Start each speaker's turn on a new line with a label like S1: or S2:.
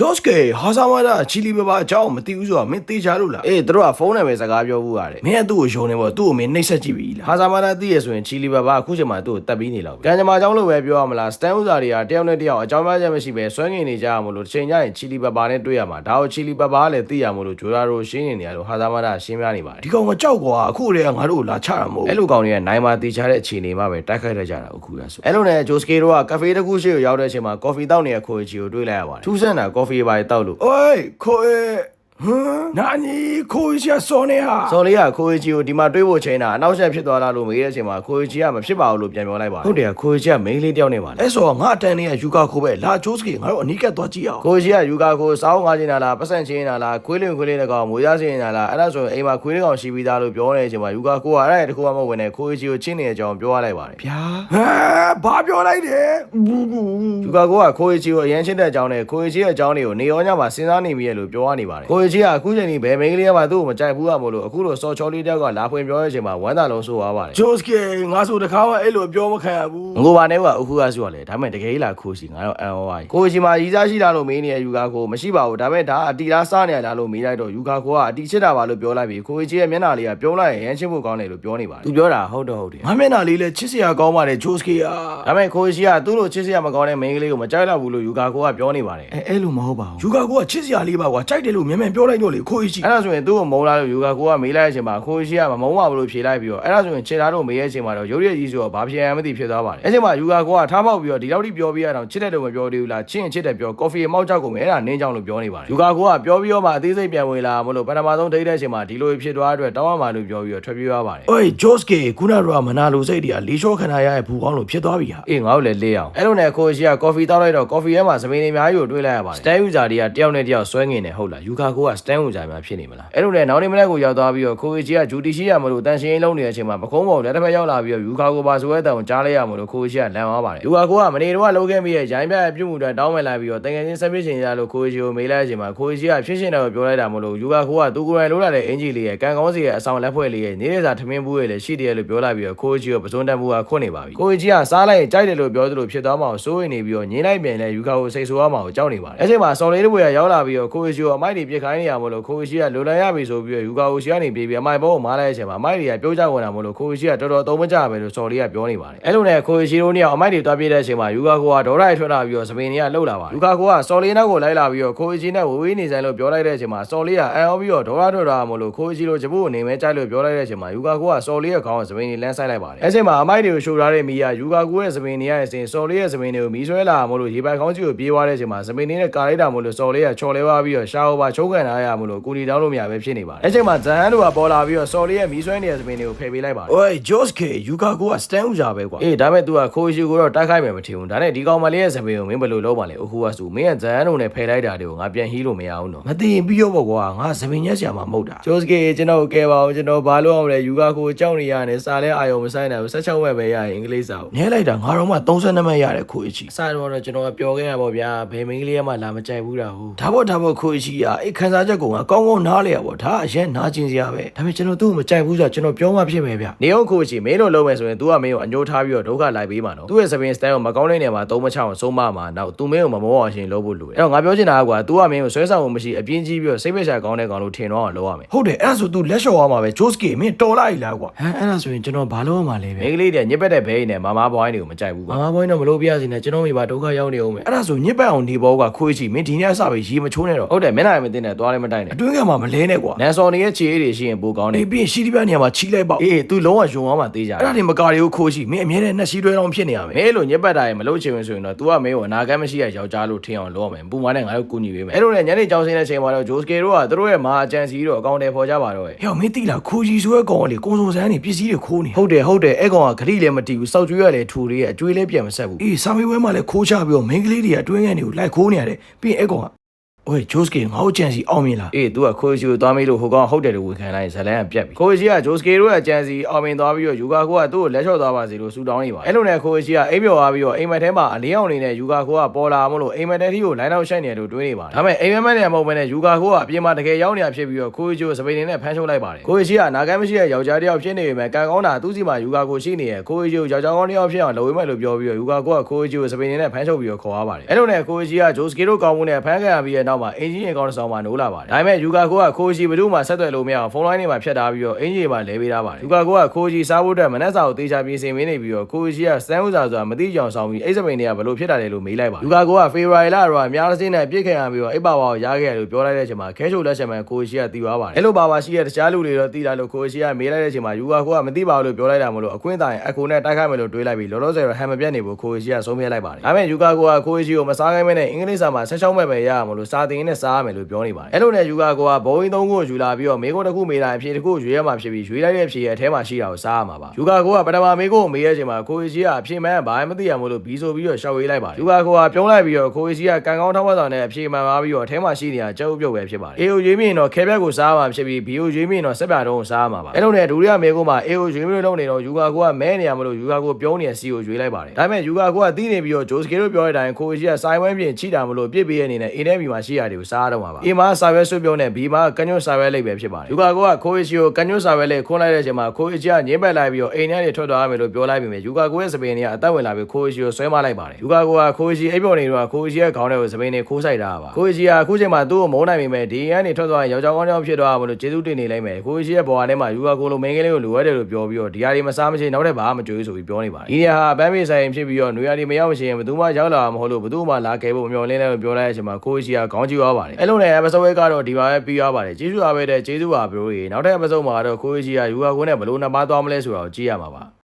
S1: ဂျော့စ်ကေဟာဆာမာဒါချီလီဘဘာအကြောင်းမသိဘူးဆိုတာမင်းသိချလို့လားအေးတို့ကဖုန်းနဲ့ပဲစကားပြောဘူးရတယ်မင်းကသူ့ကိုယုံနေပေါ့သူ့ကိုမင်းနှိပ်စက်ကြည့်ပြီလားဟာဆာမာဒါသိရဆိုရင်ချီလီဘဘာအခုချိန်မှာသူ့ကိုတက်ပြီးနေလောက်ပြီကံကြမ္မာအကြောင်းလို့ပဲပြောရမလားစတန်ဥစာတွေကတယောက်နဲ့တယောက်အကြောင်းပြချက်မရှိပဲဆွဲငင်နေကြရမလို့တစ်ချိန်ကျရင်ချီလီဘဘာနဲ့တွေ့ရမှာဒါကိုချီလီဘဘာကလည်းသိရမလို့ဂျိုရာရိုရှင်းနေနေရလို့ဟာဆာမာဒါရှင်းပြနေပါတယ်ဒီကောင်ကကြောက်ကွာအခုတည်းကငါတို့ကိုလာချတာမဟုတ်အဲ့လိုကောင်တွေကနိုင်မာတီချတဲ့အခြေအနေမှာပဲတိုက်ခိုက်ရကြတာအခုရဆိုအဲ့လိုနဲ့ဂျိုစကေတို့ကကာဖေတစ်ခုရှိကိုရောက်တဲ့အချိန်မှာကော်ဖီတောက်နေတဲ့ခိုချီကိုတွေ့လိုက်ရပါတယ်ထူးဆန်းတာကော်ဖီပါတောက်လို့အိုးခို ဟမ်နာနီခိုချီဆောနေဟာဆော်လေးကခိုချီကိုဒီမှာတွေးဖို့ချိန်တာအနောက်ဆက်ဖြစ်သွားလားလို့မေးတဲ့အချိန်မှာခိုချီကမဖြစ်ပါဘူးလို့ပြန်ပြောလိုက်ပါတယ်ဟုတ်တယ်ခိုချီကမိန်းလေးတယောက်နေပါလေအဲ့ဆိုတော့ငါအတန်လေးကယူကာခိုပဲလာဂျိုစကေငါတို့အနီးကပ်သွားကြည့်အောင်ခိုချီကယူကာခိုစောင်းငါချင်းတာလားပတ်စံချင်းတာလားခွေးလင်ခွေးလေးတကောင်မွေးရချင်းတာလားအဲ့ဒါဆိုရင်အိမ်မှာခွေးလေးကောင်ရှိပြီးသားလို့ပြောနေတဲ့အချိန်မှာယူကာခိုကအဲ့ဒါတခုမှမဟုတ်ဝင်နေခိုချီကိုချင်းနေတဲ့အကြောင်းပြောရလိုက်ပါတယ်ဗျာဟမ်ဘာပြောလိုက်တယ်ယူကာခိုကခိုချီကိုအရင်ချင်းတဲ့အကြောင်းနဲ့ခိုချီရဲ့အကြောင်းတွေကိုနေရောညမှာစဉ်းစားနေပြီလို့ပြောရနေပါတယ်ခိုချီကအခုချိန်ကြီးဘယ်မိန်းကလေးမှသူ့ကိုမကြိုက်ဘူးရမို့လို့အခုလိုစော်ချောလေးတယောက်ကလာဖွင့်ပြောတဲ့အချိန်မှာဝမ်းသာလုံးဆိုသွားပါတယ်ဂျိုစကေငါဆိုတခါမှအဲ့လိုပြောမခံရဘူးငိုပါနဲ့ကအခုကဆိုရလေဒါပေမဲ့တကယ်ကြီးလာခိုချီငါတော့အန်အောဝိုင်းခိုချီမှာရီးစားရှိတာလို့မေးနေတဲ့ယူကာခိုမရှိပါဘူးဒါပေမဲ့ဒါအတီလားစားနေရတာလို့မေးလိုက်တော့ယူကာခိုကအတီချစ်တာပါလို့ပြောလိုက်ပြီးခိုချီရဲ့မျက်နှာလေးကပြုံးလိုက်ရင်ရမ်းချစ်ဖို့ကောင်းတယ်လို့ပြောနေပါတယ်သူပြောတာဟုတ်တော့ဟုတ်တယ်ငါမျက်နှာလေးလည်းချစ်စရာကောင်းပါတယ်ဂျိုစကေอ่ะဒါပေမဲ့ခိုချီကသူ့လိုချစ်စရာမကောင်းတဲ့မိန်းကလေးကိုမကြိုက်တော့ဘူးလို့ယူကာခိုကပြောနေပါတယ်အဲအဲ့လိုမဟုတ်ပါဘူးယူကာခိုကချစ်စရာလေးပါကွာကြိုက်တယ်လို့မြန်မြန်ပြောလိုက်တော့လေခိုချီအဲ့ဒါဆိုရင်သူ့ကိုမုန်းလာလို့ယူကာခိုကမေးလိုက်တဲ့အချိန်မှာခိုချီကမမုန်းပါဘူးလို့ဖြေလိုက်ပြီးတော့အဲ့ဒါဆိုရင်ခြေသားတို့မေးရဲ့အချိန်မှာတော့ရုပ်ရည်ကြီးဆိုတော့ဘာဖြစ်ရမသိဖြစ်သွားပါတယ်အဲ့ချိန်မှာယူကာခိုကထားပေါက်ပြီးတော့ဒီလောက်ထိပြောပြရအောင်ချစ်တဲ့တော့မပြောသေးဘူးလားချစ်ရင်ချစ်တယ်ပြောကော်ဖီမောက်ကြောက်ကုန်မယ်အဲ့ဒါနင်းကြောင်လို့ပြောနေပါတယ်ယူကာခိုကပြောပြီးတော့မှအသေးစိတ်ပြန်ဝင်လာမလို့ပထမဆုံးဒိတ်တဲ့အချိန်မှာဒီလိုဖြစ်သွားတဲ့အတွက်တောင်းရမှာလို့ပြောပြီးတော့ထွက်ပြေးသွားပါတယ်အေးဂျော့စကေခုနကတော့မနာလိုစိတ်တွေကလေးချောခန္ဓာရရဲ့ဘူကောင်းလို့ဖြစ်သွားပြီဟာအေးငါတို့လည်းလေးအောင်အဲ့လိုနဲ့ခိုချီကကော်ဖီတောက်လိုက်တော့ကော်ဖီထဲမှာစပင်းတွေအများကြီးကိုတွေးလိုက်ရပါတယ်စတန်ယူဇာတွေကတယောက်နဲ့တယောက်ဆွဲငင်နေဟုတ်လားယူကာခိုကစတန်ယူဇာများဖြစ်နေမလားအဲ့လိုနဲ့နောက်နေ့မနေ့ကိုရောက်သွားပြီးတော့ခိုချီကဂျူတီရှိရမလို့တန်ရှင်းလုံးနေတဲ့အချိန်မှာပကုံးပေါ်လက်တစ်ဖက်ရောက်လာပြီးတော့ယူကာကိုပါဆိုတဲ့တောင်ကြားလိုက်ရမလို့ခိုချီကလန်သွားပါတယ်ယူကာကိုကမနေတော့လုံးခဲ့ပြီးရဲ့ရိုင်းပြပြုတ်မှုတွေတောင်းမဲ့လာပြီးတော့တကယ်ချင်းဆက်ပြစ်ချင်ရလို့ခိုချီကိုမေးလိုက်တဲ့အချိန်မှာခိုချီကဖြစ်ရှင်တယ်ကိုပြောလိုက်တာမလို့ယူကာကိုကသူကိုယ်တိုင်လိုးလာတဲ့အင်ဂျီလေးရဲ့ကန်ကောင်းစီရဲ့အဆောင်လက်ဖွဲ့လေးရဲ့နေတဲ့စာထမင်းဘူးရဲ့လည်းရှိတယ်လို့ပြောလိုက်ပြီးတော့ခိုချီကိုပစွန်းတန်ဘူးကခွတ်နေပါပြီခိုချီကစားလိုက်ရင်ကြိုက်တယ်လို့ပြောသလိုဖြစ်သွားမှအောင်စိုးရိမ်နေပြီးတော့ငင်းလိုက်ပြန်လဲယူကာကိုစိတ်ဆိုးအောင်အောင်ကြောက်နေပါတယ်အဲ့ချိန်မှာစော်လေးတွေရောက်လာပြီးတော့ခိုချီကိုအမိုက်တွေပြစ်ခိုင်းနေရမလို့ခိုချီကလိုလန်ရပြီဆိုပြီးတော့ယူကာကိုရှီကနေပြေးပြီးအမိုက်ဘောကိုမားလိုက်တဲ့အချိန်မှာအမိုက်တွေကပြောကြဝင်တာမလို့ခိုချီကတော်တော်သုံးမကြပဲလို့စော်လေးကပြောနေပါတယ်အဲ့လိုနဲ့ခိုချီတို့နှစ်ယောက်အမိုက်တွေတွားပြေးတဲ့အချိန်မှာယူကာကိုကဒေါ်ရိုက်ထွက်လာပြီးတော့စပင်တွေကလှုပ်လာပါယူကာကိုကစော်လေးနောက်ကိုလိုက်လာပြီးတော့ခိုချီနဲ့ဝေဝေးနေဆိုင်လို့ပြောလိုက်တဲ့အချိန်မှာစော်လေးကအန်အောပြီးတော့ဒေါ်ရထွက်လာမလို့ခိုချီတို့ဂျပူကိုနေမဲကြိုက်လို့ပြောလိုက်တဲ့အချိန်မှာယူကာကိုကစော်လေးရဲ့ခေါင်းကိုစပင်တွေလမ်းဆိုင်လိုက်ပါတယ်အဲ့ချိန်မှာအမိုက်တွေကိုရှို့ထားတဲ့မီးကယူကာကိုရဲ့စပင်တွေရဲ့အစဉ်စော်လေးရဲ့စပင်တွေကိုမီးဆွဲလာမလို့ရေပိုက်ခေါင်းကြီးကိုပြေးသွားတဲ့အချိန်မှာစပင်တွေနဲ့ကာလိုက်တာမလို့စော်လေးကချော်လဲသွားပြီးတော့ရှာအိုပါချိုးကန်ထားရမလို့ကိုလီတောင်းလို့မရပဲဖြစ်နေပါတယ်အဲ့ချိန်မှာဇန်ဟန်တို့ကပေါ်လာပြီးတော့စော်လေးရဲ့မီးဆွဲနေတဲ့စပင်တွေကိုဖယ်ပေးလိုက်ပါတယ် Oi Joske ယူကာကိုကစတန်ဥကြပဲကွာအေးဒါမဲ့ तू ကခိုးရှိကိုတော့တိုက်ခိုက်မယ်မထင်ဘူးဒါနဲ့ဒီကောင်မလေးရဲ့စပင်ကိုမင်းဘယ်လိုလုပ်ပါလဲအခုကဆိုမင်းကဇန်ဟန်တို့နဲ့ဖယ်လိုက်တာတွေကိုငါပြန်ဟီးလို့မရဘူးနော်မသိရင်ပြီးရောပေါ့ကွာငါစပင်ညက်ဆရာမှာမဟုတ်တာ Joske ကျွန်တော်ကဲပါအောင်ကျွန်တော်ဘာလို့အောင်လဲယူကာကိုကြောက်နေရတယ်စာလဲအာယုံမဆိုင်နိုင်ဘူး16ဝက်ပဲရရင်အင်္ဂလိပ်စာကိုနည်းလိုက်တာငါတော့မှ32မှတ်ရတယ်ခိုးချီစာတော့ကျွန်တော်ပြောခဲ့ရပါဗျာဘယ်မင်းကလေးမှလာမကြိုက်ဘူးတာဟုတ်ဒါပေါ့ဒါပေါ့ခိုးချီอ่ะအဲ့ခ န်းစားချက်ကောင်ကကောင်းကောင်းနားလေရပေါ့ဒါအရင်နားကျင်စရာပဲဒါပေမဲ့ကျွန်တော်သူ့ကိုမကြိုက်ဘူးဆိုတော့ကျွန်တော်ပြောမှဖြစ်မယ်ဗျနေအောင်ခိုးချီမင်းတို့လုံးမယ်ဆိုရင် तू ကမင်းကိုအညိုးထားပြီးတော့ဒုက္ခလိုက်ပေးမှာနော်သူ့ရဲ့စပင်စတန်ကိုမကောင်းတဲ့နေရာမှာသုံးမချအောင်ဆုံးမမှာနောက် तू မင်းကိုမမောအောင်ရှင်လုပ်ဖို့လိုတယ်အဲ့တော့ငါပြောချင်တာကကွာ तू ကမင်းကိုဆွဲဆောင်မှုမရှိအပြင်းကြီးပြီးတော့စိတ်ပက်ရှာကောင်းတဲ့ကောင်လို့ထင်တော့အောင်လုပ်ရမယ်ဟုတ်တယ်အဲ့ဒါဆို तू လက်လျှော်ရမှာပဲ Joske မင်းတော်လိုက်လားကွာဟမ်အဲ့ဒါဆိုရင်ကျွန်တော်ဘာလုပ်ရမှာလဲပဲမိန်းကလေးတွေညစ်ပတ်တဲ့ဘဲနဲ့မမဘွိုင်းတွေကိုမကြိုက်ဘူးကွာမမဘွိုင်းတော့မလုပ်ပြရစီနဲ့ကျွန်တော်မိဘဒုက္ခရောက်နေအောင်မယ်အဲ့ဒါဆိုညစ်ပတ်အောင်နေဘောကခွေးချီမင်းဒီနေ့အစပဲရေမချိုးနဲ့တော့ဟုတ်တယ်မင်းနိုင်မသိနဲ့ သွားလည်းမတိုက်နဲ့အတွင်းကမှမလဲနဲ့ကွာနန်စော်နေရဲ့ခြေအေးတွေရှိရင်ပိုကောင်းတယ်အေးပြီးရင်ရှိတိပြနေရာမှာချီလိုက်ပေါ့အေး तू လုံးဝယုံအောင်မှသေးကြတယ်အဲ့ဒါတွေမကာတွေကိုခိုးချီမင်းအမြဲတမ်းနှက်ရှိတွဲတော့ဖြစ်နေရမယ်အဲလိုညစ်ပတ်တာရေမလုပ်ချင်ဘူးဆိုရင်တော့ तू ကမင်းကိုအနာဂတ်မရှိရယောက်ျားလို့ထင်အောင်လုပ်ရမယ်ပူမနဲ့ငါတို့ကူညီပေးမယ်အဲ့လိုနဲ့ညနေကြောင်စင်းတဲ့ချိန်မှာတော့ဂျိုစကေတို့ကသူတို့ရဲ့မာအကြံစီတော့အကောင့်တွေဖော်ကြပါတော့ဟဲ့ဟဲ့မင်းတိလားခိုးကြီးဆိုတဲ့ကောင်ကလေကုံစုံစမ်းနေပစ္စည်းတွေခိုးနေဟုတ်တယ်ဟုတ်တယ်အဲ့ကောင်ကဂရိလည်းမတီးဘူးစောက်ကျွေးရလေထူလေးရဲ့အကျွေးလည်းပြန်မဆက်ဘူးအေးစာမေးပွဲမှာလည်းခိုးချပြီးတော့မင်းကလေးတွေကအတွင်းငယ်တွေကိုလိုက်ခိုးနေရတယ်ပြီးရင်အဲ့ကောင်က ဟိုဂျိုးစကေငါ့ကိုကြံစီအောင်မြင်လားအေး तू ကခိုရှီကိုသွားမေးလို့ဟိုကောင်ဟုတ်တယ်လို့ဝန်ခံလိုက်ရင်ဇလန်ကပြတ်ပြီခိုရှီကဂျိုးစကေတို့ရဲ့ကြံစီအောင်မြင်သွားပြီးတော့ယူကာကိုကသူ့ကိုလက်လျှော့သွားပါစေလို့ဆူတောင်းနေပါအဲ့လိုနဲ့ခိုရှီကအိမ်မြော်သွားပြီးတော့အိမ်မက်ထဲမှာအလင်းအောင်နေတဲ့ယူကာကိုကပေါ်လာမလို့အိမ်မက်ထဲထိကိုလိုင်းတော့ရှိုက်နေတယ်လို့တွေးနေပါတယ်ဒါပေမဲ့အိမ်မက်မက်နေမဟုတ်ဘဲနဲ့ယူကာကိုကအပြင်မှာတကယ်ရောက်နေတာဖြစ်ပြီးတော့ခိုရှီကိုစပိန်နေနဲ့ဖမ်းချုပ်လိုက်ပါတယ်ခိုရှီကနာကမ်းမရှိတဲ့ယောက်ျားတစ်ယောက်ဖြစ်နေပေမဲ့ကန်ကောင်းတာသူ့စီမှာယူကာကိုရှိနေရဲ့ခိုရှီကိုယောက်ျားကောင်းတစ်ယောက်ဖြစ်အောင်လုပ်ဝေးမယ်လို့ပြောပြီးတော့ယူကာကိုကခိုရှီကိုစပိန်နေနဲ့ဖမ်းချုပ်ပြီးတော့ခေါ်သွားပါတယ်အဲ့လိုနဲ့ခိုရှီကဂျိုးစကေတို့ကောင်းမှုနဲ့ဖမ်းခံရပြီးတဲ့နောက်မှာအင်ဂျင်အကောင့်တစ်ဆောင်မှာနိုးလာပါတယ်ဒါပေမဲ့ယူကာကိုကခိုရှီဘယ်သူမှဆက်သွယ်လို့မရအောင်ဖုန်းလိုင်းတွေမှာဖြတ်ထားပြီးတော့အင်ဂျင်မှာလဲပေးထားပါတယ်ယူကာကိုကခိုရှီစားဖို့အတွက်မနက်စာကိုတေချာပြင်ဆင်မင်းနေပြီးတော့ခိုရှီကစမ်းဥစားဆိုတာမသိကြအောင်ဆောင်ပြီးအိတ်စပိန်တွေကဘယ်လိုဖြစ်တာလဲလို့မေးလိုက်ပါယူကာကိုကဖေရိုင်လာတော့အများတစ်စင်းနဲ့ပြစ်ခံရပြီးတော့အိတ်ပါပါကိုရခဲ့တယ်လို့ပြောလိုက်တဲ့အချိန်မှာခဲချိုလက်ချက်မှန်ခိုရှီကတီးသွားပါတယ်အဲ့လိုပါပါရှိတဲ့တခြားလူတွေတော့တီးလာလို့ခိုရှီကမေးလိုက်တဲ့အချိန်မှာယူကာကိုကမသိပါဘူးလို့ပြောလိုက်တာမလို့အခွင့်အရေးအခိုနဲ့တိုက်ခိုက်မယ်လို့တွေးလိုက်ပြီးလောလောဆယ်တော့ဟန်မပြတ်နေဖို့ခိုရှီကဆုံးဖြတ်လိုက်ပါတယ်ဒါပေမဲ့ယူကာကိုကခိုရှီကိုမစားခိုင်းမဲနဲ့အင်္ဂလိပ်စာမှာဆက်ချောင်းမဲ့ပဲရရမလို့စာတင်နဲ့စားရမယ်လို့ပြောနေပါတယ်အဲ့လိုနဲ့ယူကာကိုကဘုံအင်းသုံးခုကိုယူလာပြီးတော့မေကုန်းတစ်ခုမေးတာအဖြေတစ်ခုရွေးရမှာဖြစ်ပြီးရွေးလိုက်တဲ့အဖြေရဲ့အထဲမှာရှိတာကိုစားရမှာပါယူကာကိုကပထမမေကုန်းကိုမေးရချိန်မှာခိုရှီကအဖြေမှန်ဘာမှမသိရမလို့ဘီဆိုပြီးတော့ရှောက်ဝေးလိုက်ပါတယ်ယူကာကိုကပြုံးလိုက်ပြီးတော့ခိုရှီကကံကောင်းထောက်ဝတ်ဆောင်နဲ့အဖြေမှန်ပါပြီးတော့အထဲမှာရှိနေတာကြောက်ပြုတ်ပဲဖြစ်ပါတယ်အေယိုရွေးမြင်တော့ခဲဘက်ကိုစားရမှာဖြစ်ပြီးဘီယိုရွေးမြင်တော့ဆက်ပြတုံးကိုစားရမှာပါအဲ့လိုနဲ့ဒုတိယမေကုန်းမှာအေယိုရွေးမြင်လုံးနေတော့ယူကာကိုကမဲနေရမလို့ယူကာကိုပြုံးနေတဲ့စီကိုရွေးလိုက်ပါတယ်ဒါပေမဲ့ယူကာကိုကတီးနေပြီးတော့ဂျိုစကေတို့ပြောတဲ့အတိုင်းခိုရှီကစိုင်းဝဲပြင်ချိတာမလို့ပြစ်ပေးရအနေနဲ့အင်းနဲ့ဘီမှာရှိရတွေကိုစားရတော့မှာပါအင်းမှာစာရွက်ဆွပြုံးနဲ့ဘီမှာကညွတ်စာရွက်လိပ်ပဲဖြစ်ပါတယ်ယူကာကိုကခိုရှီကိုကညွတ်စာရွက်လိပ်ခွန်းလိုက်တဲ့အချိန်မှာခိုရှီကညင်းပက်လိုက်ပြီးတော့အိမ်ထဲကနေထွက်သွားရမယ်လို့ပြောလိုက်ပြီးမြဲယူကာကိုရဲ့စပင်တွေကအသက်ဝင်လာပြီးခိုရှီကိုဆွဲမလိုက်ပါတယ်ယူကာကိုကခိုရှီအိပ်ပျော်နေတော့ခိုရှီရဲ့ခေါင်းထဲကိုစပင်တွေခိုးဆိုင်တာပါခိုရှီကအခုချိန်မှာသူ့ကိုမုန်းနိုင်ပေမဲ့ဒီကနေထွက်သွားရင်ယောက်ျားကောင်းယောက်ဖြစ်သွားမှာလို့ကျေးဇူးတင်နေလိုက်မယ်ခိုရှီရဲ့ဘဝထဲမှာယူကာကိုလိုမင်းကလေးကိုလိုအပ်တယ်လို့ပြောပြီးတော့ဒီဟာတွေမစားမချင်းနောက်ထပ်ဘာမှမကြွေးဆိုပြီးပြောနေပါတယ်ဒီနေရာဟာဘမ်းမေးဆိုင်ဖြစ်ပြီးတော့နွေရာဒီမရောက်မချင်းဘယ်သူမှရောက်လာမှာမဟုတ်လို့ဘယ်သူမှလာကဲဖို့မမျှော်လင့်လဲလို့ပြောလိုက်တဲ့အချိန်မှာခိုရှီကခေါင်းကြည့်သွားပါတယ်အဲ့လိုနဲ့ episode ကတော့ဒီပါပဲပြီးသွားပါတယ်ကျေးဇူးပါပဲတဲ့ကျေးဇူးပါဘရိုကြီးနောက်ထပ် episode မှာတော့ခိုရှီကယူကာကိုနဲ့ဘယ်လိုနှစ်ပါးသွားမလဲဆိုတာကိုကြည့်ရမှာပါ